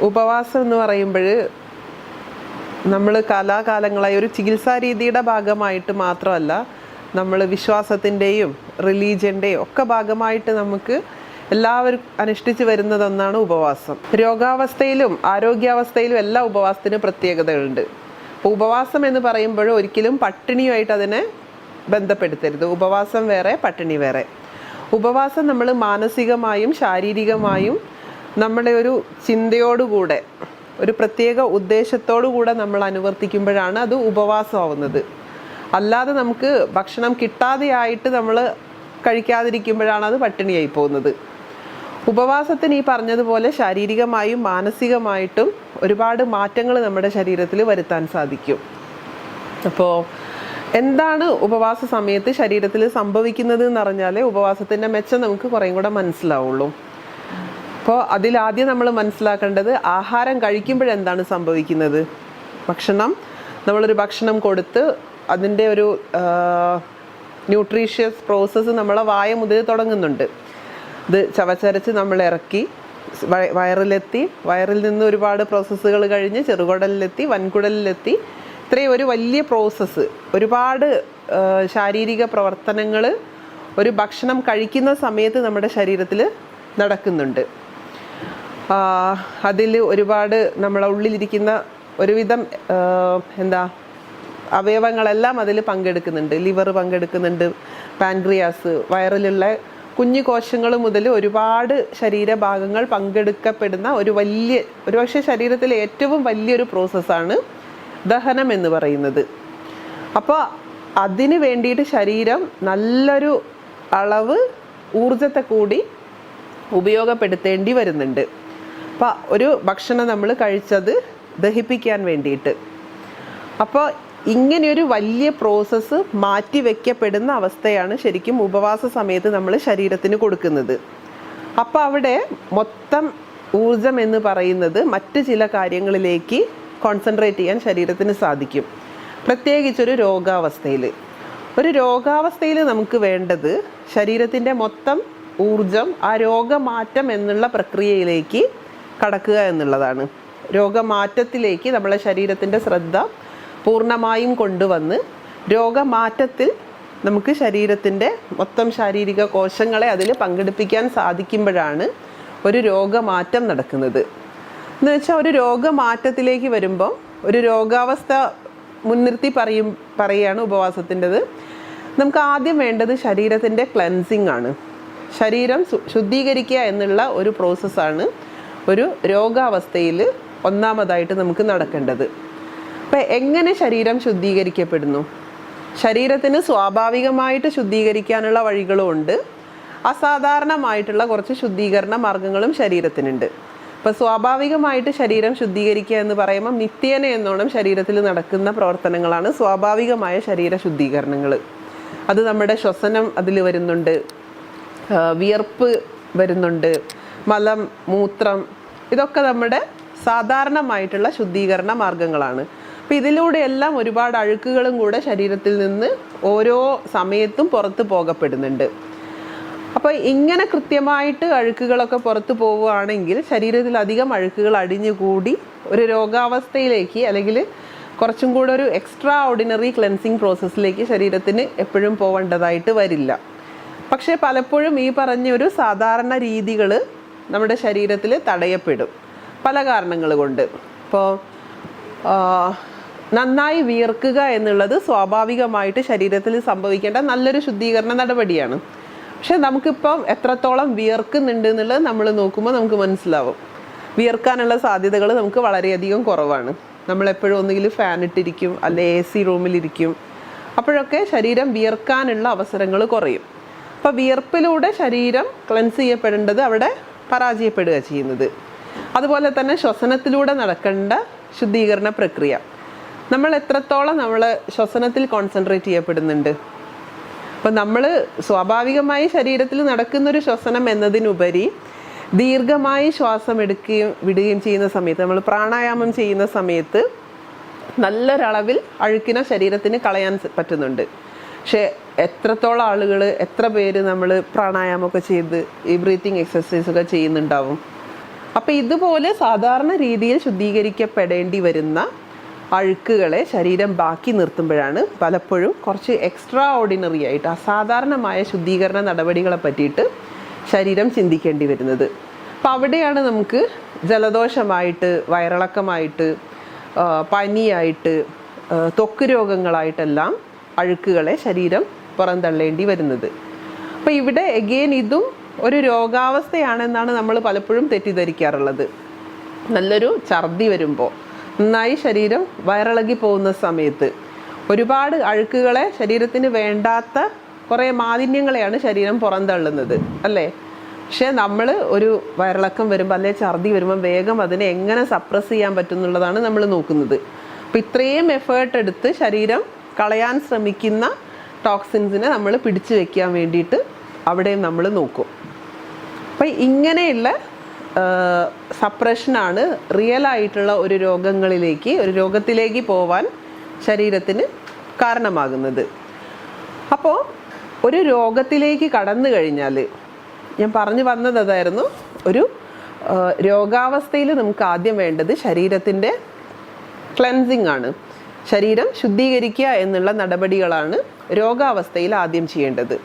ഉപവാസം എന്ന് പറയുമ്പോൾ നമ്മൾ കാലാകാലങ്ങളായി ഒരു ചികിത്സാ രീതിയുടെ ഭാഗമായിട്ട് മാത്രമല്ല നമ്മൾ വിശ്വാസത്തിന്റെയും റിലീജിയന്റെയും ഒക്കെ ഭാഗമായിട്ട് നമുക്ക് എല്ലാവരും അനുഷ്ഠിച്ച് വരുന്നതൊന്നാണ് ഉപവാസം. രോഗാവസ്ഥയിലും ആരോഗ്യാവസ്ഥയിലും എല്ലാ ഉപവാസത്തിനും പ്രത്യേകതകളുണ്ട്. അപ്പോൾ ഉപവാസം എന്ന് പറയുമ്പോൾ ഒരിക്കലും പട്ടിണിയുമായിട്ട് അതിനെ ബന്ധപ്പെടുത്തരുത്. ഉപവാസം വേറെ പട്ടിണി വേറെ. ഉപവാസം നമ്മൾ മാനസികമായും ശാരീരികമായും നമ്മുടെ ഒരു ചിന്തയോടുകൂടെ ഒരു പ്രത്യേക ഉദ്ദേശത്തോടുകൂടെ നമ്മൾ അനുവർത്തിക്കുമ്പോഴാണ് അത് ഉപവാസമാവുന്നത്. അല്ലാതെ നമുക്ക് ഭക്ഷണം കിട്ടാതെയായിട്ട് നമ്മൾ കഴിക്കാതിരിക്കുമ്പോഴാണ് അത് പട്ടിണിയായി പോകുന്നത് ഉപവാസത്തിന് ഈ പറഞ്ഞതുപോലെ ശാരീരികമായും മാനസികമായിട്ടും ഒരുപാട് മാറ്റങ്ങൾ നമ്മുടെ ശരീരത്തിൽ വരുത്താൻ സാധിക്കും. അപ്പോൾ എന്താണ് ഉപവാസ സമയത്ത് ശരീരത്തിൽ സംഭവിക്കുന്നത് എന്ന് പറഞ്ഞാൽ ഉപവാസത്തിന്റെ മെച്ചം നമുക്ക് കുറേയും കൂടെ മനസ്സിലാവുള്ളൂ. അപ്പോൾ അതിലാദ്യം നമ്മൾ മനസ്സിലാക്കേണ്ടത് ആഹാരം കഴിക്കുമ്പോഴെന്താണ് സംഭവിക്കുന്നത്? ഭക്ഷണം നമ്മളൊരു ഭക്ഷണം കൊടുത്ത് അതിന്റെ ഒരു ന്യൂട്രീഷ്യസ് പ്രോസസ്സ് നമ്മളെ വായ മുതൽ തുടങ്ങുന്നുണ്ട്. ഇത് ചവച്ചരച്ച് നമ്മൾ ഇറക്കി വയറിലെത്തി വയറിൽ നിന്ന് ഒരുപാട് പ്രോസസ്സുകൾ കഴിഞ്ഞ് ചെറുകുടലിലെത്തി വൻകുടലിലെത്തി ഇത്രയും ഒരു വലിയ പ്രോസസ്സ് ഒരുപാട് ശാരീരിക പ്രവർത്തനങ്ങൾ ഒരു ഭക്ഷണം കഴിക്കുന്ന സമയത്ത് നമ്മുടെ ശരീരത്തിൽ നടക്കുന്നുണ്ട്. അതിൽ ഒരുപാട് നമ്മളെ ഉള്ളിലിരിക്കുന്ന ഒരുവിധം എന്താ അവയവങ്ങളെല്ലാം അതിൽ പങ്കെടുക്കുന്നുണ്ട്. ലിവർ പങ്കെടുക്കുന്നുണ്ട് പാൻക്രിയാസ് വയറിലുള്ള കുഞ്ഞു കോശങ്ങൾ മുതൽ ഒരുപാട് ശരീരഭാഗങ്ങൾ പങ്കെടുക്കപ്പെടുന്ന ഒരു വലിയ ഒരുപക്ഷെ ശരീരത്തിലെ ഏറ്റവും വലിയൊരു പ്രോസസ്സാണ് ദഹനം എന്ന് പറയുന്നത്. അപ്പോൾ അതിന് വേണ്ടിയിട്ട് ശരീരം നല്ലൊരു അളവ് ഊർജത്തെ കൂടി ഉപയോഗപ്പെടുത്തേണ്ടി വരുന്നുണ്ട്. അപ്പോൾ ഒരു ഭക്ഷണം നമ്മൾ കഴിച്ചത് ദഹിപ്പിക്കാൻ വേണ്ടിയിട്ട്. അപ്പോൾ ഇങ്ങനെയൊരു വലിയ പ്രോസസ്സ് മാറ്റി വെക്കപ്പെടുന്ന അവസ്ഥയാണ് ശരിക്കും ഉപവാസ സമയത്ത് നമ്മൾ ശരീരത്തിന് കൊടുക്കുന്നത്. അപ്പോൾ അവിടെ മൊത്തം ഊർജം എന്ന് പറയുന്നത് മറ്റ് ചില കാര്യങ്ങളിലേക്ക് കോൺസെൻട്രേറ്റ് ചെയ്യാൻ ശരീരത്തിന് സാധിക്കും. പ്രത്യേകിച്ചൊരു രോഗാവസ്ഥയിൽ ഒരു രോഗാവസ്ഥയിൽ നമുക്ക് വേണ്ടത് ശരീരത്തിന്റെ മൊത്തം ഊർജം ആ രോഗമാറ്റം എന്നുള്ള പ്രക്രിയയിലേക്ക് കടക്കുക എന്നുള്ളതാണ്. രോഗമാറ്റത്തിലേക്ക് നമ്മളെ ശരീരത്തിന്റെ ശ്രദ്ധ പൂർണമായും കൊണ്ടുവന്ന് രോഗമാറ്റത്തിൽ നമുക്ക് ശരീരത്തിന്റെ മൊത്തം ശാരീരിക കോശങ്ങളെ അതിൽ പങ്കെടുപ്പിക്കാൻ സാധിക്കുമ്പോഴാണ് ഒരു രോഗമാറ്റം നടക്കുന്നത്. എന്ന് വെച്ചാൽ ഒരു രോഗമാറ്റത്തിലേക്ക് വരുമ്പോൾ ഒരു രോഗാവസ്ഥ മുൻനിർത്തി പറയും പറയുകയാണ് ഉപവാസത്തിന്റെത്. നമുക്ക് ആദ്യം വേണ്ടത് ശരീരത്തിന്റെ ക്ലെൻസിങ് ആണ്. ശരീരം ശുദ്ധീകരിക്കുക എന്നുള്ള ഒരു പ്രോസസ്സാണ് ഒരു രോഗാവസ്ഥയിൽ ഒന്നാമതായിട്ട് നമുക്ക് നടക്കേണ്ടത്. അപ്പം എങ്ങനെ ശരീരം ശുദ്ധീകരിക്കപ്പെടുന്നു? ശരീരത്തിന് സ്വാഭാവികമായിട്ട് ശുദ്ധീകരിക്കാനുള്ള വഴികളും ഉണ്ട്. അസാധാരണമായിട്ടുള്ള കുറച്ച് ശുദ്ധീകരണ മാർഗങ്ങളും ശരീരത്തിനുണ്ട്. അപ്പോൾ സ്വാഭാവികമായിട്ട് ശരീരം ശുദ്ധീകരിക്കുക എന്ന് പറയുമ്പോൾ നിത്യേന എന്നോണം ശരീരത്തിൽ നടക്കുന്ന പ്രവർത്തനങ്ങളാണ് സ്വാഭാവികമായ ശരീര ശുദ്ധീകരണങ്ങൾ. അത് നമ്മുടെ ശ്വസനം അതിൽ വരുന്നുണ്ട്. വിയർപ്പ് വരുന്നുണ്ട്. മലം മൂത്രം ഇതൊക്കെ നമ്മുടെ സാധാരണമായിട്ടുള്ള ശുദ്ധീകരണ മാർഗങ്ങളാണ്. അപ്പം ഇതിലൂടെയെല്ലാം ഒരുപാട് അഴുക്കുകളും കൂടെ ശരീരത്തിൽ നിന്ന് ഓരോ സമയത്തും പുറത്ത് പോകപ്പെടുന്നുണ്ട്. അപ്പോൾ ഇങ്ങനെ കൃത്യമായിട്ട് അഴുക്കുകളൊക്കെ പുറത്ത് പോവുകയാണെങ്കിൽ ശരീരത്തിൽ അധികം അഴുക്കുകൾ അടിഞ്ഞുകൂടി ഒരു രോഗാവസ്ഥയിലേക്ക് അല്ലെങ്കിൽ കുറച്ചും കൂടെ ഒരു എക്സ്ട്രാ ഓർഡിനറി ക്ലെൻസിങ് പ്രോസസ്സിലേക്ക് ശരീരത്തിന് എപ്പോഴും പോവേണ്ടതായിട്ട് വരില്ല. പക്ഷേ പലപ്പോഴും ഈ പറഞ്ഞ ഒരു സാധാരണ രീതികൾ നമ്മുടെ ശരീരത്തിൽ തടയപ്പെടും. പല കാരണങ്ങൾ കൊണ്ട്. ഇപ്പോൾ നന്നായി വിയർക്കുക എന്നുള്ളത് സ്വാഭാവികമായിട്ട് ശരീരത്തിൽ സംഭവിക്കേണ്ട നല്ലൊരു ശുദ്ധീകരണ നടപടിയാണ്. പക്ഷെ നമുക്കിപ്പം എത്രത്തോളം വിയർക്കുന്നുണ്ട് എന്നുള്ളത് നമ്മൾ നോക്കുമ്പോൾ നമുക്ക് മനസ്സിലാവും. വിയർക്കാനുള്ള സാധ്യതകൾ നമുക്ക് വളരെയധികം കുറവാണ്. നമ്മളെപ്പോഴും ഒന്നുകിൽ ഫാൻ ഇട്ടിരിക്കും അല്ലെ എ സി റൂമിലിരിക്കും. അപ്പോഴൊക്കെ ശരീരം വിയർക്കാനുള്ള അവസരങ്ങൾ കുറയും. അപ്പോൾ വിയർപ്പിലൂടെ ശരീരം ക്ലെൻസ് ചെയ്യപ്പെടേണ്ടത് അവിടെ പരാജയപ്പെടുക ചെയ്യുന്നത്. അതുപോലെ തന്നെ ശ്വസനത്തിലൂടെ നടക്കേണ്ട ശുദ്ധീകരണ പ്രക്രിയ. നമ്മൾ എത്രത്തോളം നമ്മൾ ശ്വസനത്തിൽ കോൺസെൻട്രേറ്റ് ചെയ്യപ്പെടുന്നുണ്ട്? അപ്പം നമ്മൾ സ്വാഭാവികമായി ശരീരത്തിൽ നടക്കുന്നൊരു ശ്വസനം എന്നതിനുപരി ദീർഘമായി ശ്വാസം എടുക്കുകയും വിടുകയും ചെയ്യുന്ന സമയത്ത് നമ്മൾ പ്രാണായാമം ചെയ്യുന്ന സമയത്ത് നല്ലൊരളവിൽ അഴുക്കിനെ ശരീരത്തിന് കളയാൻ പറ്റുന്നുണ്ട്. പക്ഷേ എത്രത്തോളം ആളുകൾ എത്ര പേര് നമ്മൾ പ്രാണായാമമൊക്കെ ചെയ്ത് ഈ ബ്രീത്തിങ് എക്സസൈസ് ഒക്കെ ചെയ്യുന്നുണ്ടാവും? അപ്പം ഇതുപോലെ സാധാരണ രീതിയിൽ ശുദ്ധീകരിക്കപ്പെടേണ്ടി വരുന്ന അഴുക്കുകളെ ശരീരം ബാക്കി നിർത്തുമ്പോഴാണ് പലപ്പോഴും കുറച്ച് എക്സ്ട്രാ ഓർഡിനറി ആയിട്ട് അസാധാരണമായ ശുദ്ധീകരണ നടപടികളെ പറ്റിയിട്ട് ശരീരം ചിന്തിക്കേണ്ടി വരുന്നത്. അപ്പം അവിടെയാണ് നമുക്ക് ജലദോഷമായിട്ട് വയറിളക്കമായിട്ട് പനിയായിട്ട് ത്വക്ക് രോഗങ്ങളായിട്ടെല്ലാം അഴുക്കുകളെ ശരീരം പുറന്തള്ളേണ്ടി വരുന്നത്. അപ്പോൾ ഇവിടെ എഗെയിൻ ഇതും ഒരു രോഗാവസ്ഥയാണെന്നാണ് നമ്മൾ പലപ്പോഴും തെറ്റിദ്ധരിക്കാറുള്ളത്. നല്ലൊരു ഛർദി വരുമ്പോൾ നന്നായി ശരീരം വയറിളകി പോകുന്ന സമയത്ത് ഒരുപാട് അഴുക്കുകളെ ശരീരത്തിന് വേണ്ടാത്ത കുറേ മാലിന്യങ്ങളെയാണ് ശരീരം പുറന്തള്ളുന്നത് അല്ലേ? പക്ഷേ നമ്മൾ ഒരു വയറിളക്കം വരുമ്പോൾ അല്ലെ ഛർദി വരുമ്പോൾ വേഗം അതിനെ എങ്ങനെ സപ്രസ് ചെയ്യാൻ പറ്റുന്നുള്ളതാണ് നമ്മൾ നോക്കുന്നത്. അപ്പം ഇത്രയും എഫേർട്ട് എടുത്ത് ശരീരം കളയാൻ ശ്രമിക്കുന്ന ടോക്സിൻസിനെ നമ്മൾ പിടിച്ചു വെക്കാൻ വേണ്ടിയിട്ട് അവിടെയും നമ്മൾ നോക്കും. അപ്പം ഇങ്ങനെയുള്ള സപ്രഷനാണ് റിയൽ ആയിട്ടുള്ള ഒരു രോഗങ്ങളിലേക്ക് ഒരു രോഗത്തിലേക്ക് പോവാൻ ശരീരത്തിന് കാരണമാകുന്നത്. അപ്പോൾ ഒരു രോഗത്തിലേക്ക് കടന്നു കഴിഞ്ഞാൽ ഞാൻ പറഞ്ഞു വന്നത് അതായിരുന്നു ഒരു രോഗാവസ്ഥയിൽ നമുക്ക് ആദ്യം വേണ്ടത് ശരീരത്തിന്റെ ക്ലെൻസിങ് ആണ്. ശരീരം ശുദ്ധീകരിക്കുക എന്നുള്ള നടപടികളാണ് രോഗാവസ്ഥയിൽ ആദ്യം ചെയ്യേണ്ടത്.